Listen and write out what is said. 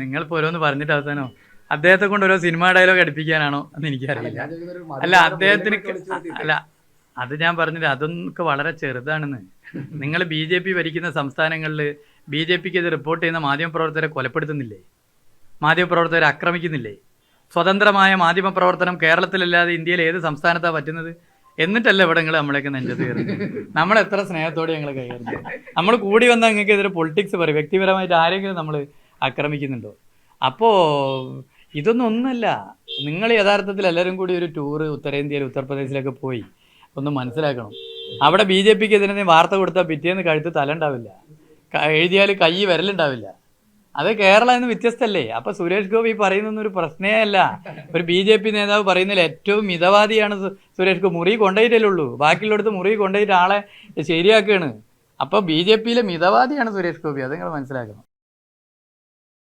നിങ്ങളിപ്പോ ഓരോന്ന് പറഞ്ഞിട്ട് അവസാനോ അദ്ദേഹത്തെ കൊണ്ട് ഓരോ സിനിമ ഡയലോഗ് അടിപ്പിക്കാനാണോ എന്ന് എനിക്കറിയില്ല. അല്ല അദ്ദേഹത്തിന് അല്ല അത് ഞാൻ പറഞ്ഞില്ല. അതൊക്കെ വളരെ ചെറുതാണെന്ന്. നിങ്ങൾ ബി ജെ പി ഭരിക്കുന്ന സംസ്ഥാനങ്ങളിൽ ബി ജെ പിക്ക് ഇത് റിപ്പോർട്ട് ചെയ്യുന്ന മാധ്യമപ്രവർത്തകരെ കൊലപ്പെടുത്തുന്നില്ലേ? മാധ്യമപ്രവർത്തകരെ ആക്രമിക്കുന്നില്ലേ? സ്വതന്ത്രമായ മാധ്യമപ്രവർത്തനം കേരളത്തിലല്ലാതെ ഇന്ത്യയിൽ ഏത് സംസ്ഥാനത്താണ് പറ്റുന്നത്? എന്നിട്ടല്ല ഇവിടെ നിങ്ങൾ നമ്മളെയൊക്കെ നെഞ്ചത്ത് കയറുന്നത് നമ്മൾ എത്ര സ്നേഹത്തോടെ ഞങ്ങൾ കൈകാര്യം നമ്മൾ കൂടി വന്നാൽ നിങ്ങൾക്ക് എതിരെ പൊളിറ്റിക്സ് പറയും. വ്യക്തിപരമായിട്ട് ആരെങ്കിലും നമ്മൾ ആക്രമിക്കുന്നുണ്ടോ. അപ്പോൾ ഇതൊന്നും ഒന്നല്ല നിങ്ങൾ യഥാർത്ഥത്തിൽ എല്ലാവരും കൂടി ഒരു ടൂറ് ഉത്തരേന്ത്യയിൽ ഉത്തർപ്രദേശിലൊക്കെ പോയി ഒന്ന് മനസ്സിലാക്കണം. അവിടെ ബി ജെ പിക്ക് ഇതിനെ വാർത്ത കൊടുത്താൽ പിറ്റേന്ന് കഴുത്ത് തല ഉണ്ടാവില്ല എഴുതിയാൽ കൈ വിരലുണ്ടാവില്ല. അത് കേരളം എന്ന് വ്യത്യസ്തല്ലേ? അപ്പൊ സുരേഷ് ഗോപി പറയുന്നൊന്നും ഒരു പ്രശ്നേ അല്ല. ഒരു ബി ജെ പി നേതാവ് പറയുന്നതിൽ ഏറ്റവും മിതവാദിയാണ് സുരേഷ് ഗോപി. മുറി കൊണ്ടുപോയിട്ടല്ലേ ഉള്ളൂ. ബാക്കിയുള്ളിടത്ത് മുറി കൊണ്ടുപോയിട്ട് ആളെ ശരിയാക്കുകയാണ്. അപ്പൊ ബി ജെ പിയിലെ മിതവാദിയാണ് സുരേഷ് ഗോപി. അത് നിങ്ങൾ മനസ്സിലാക്കണം.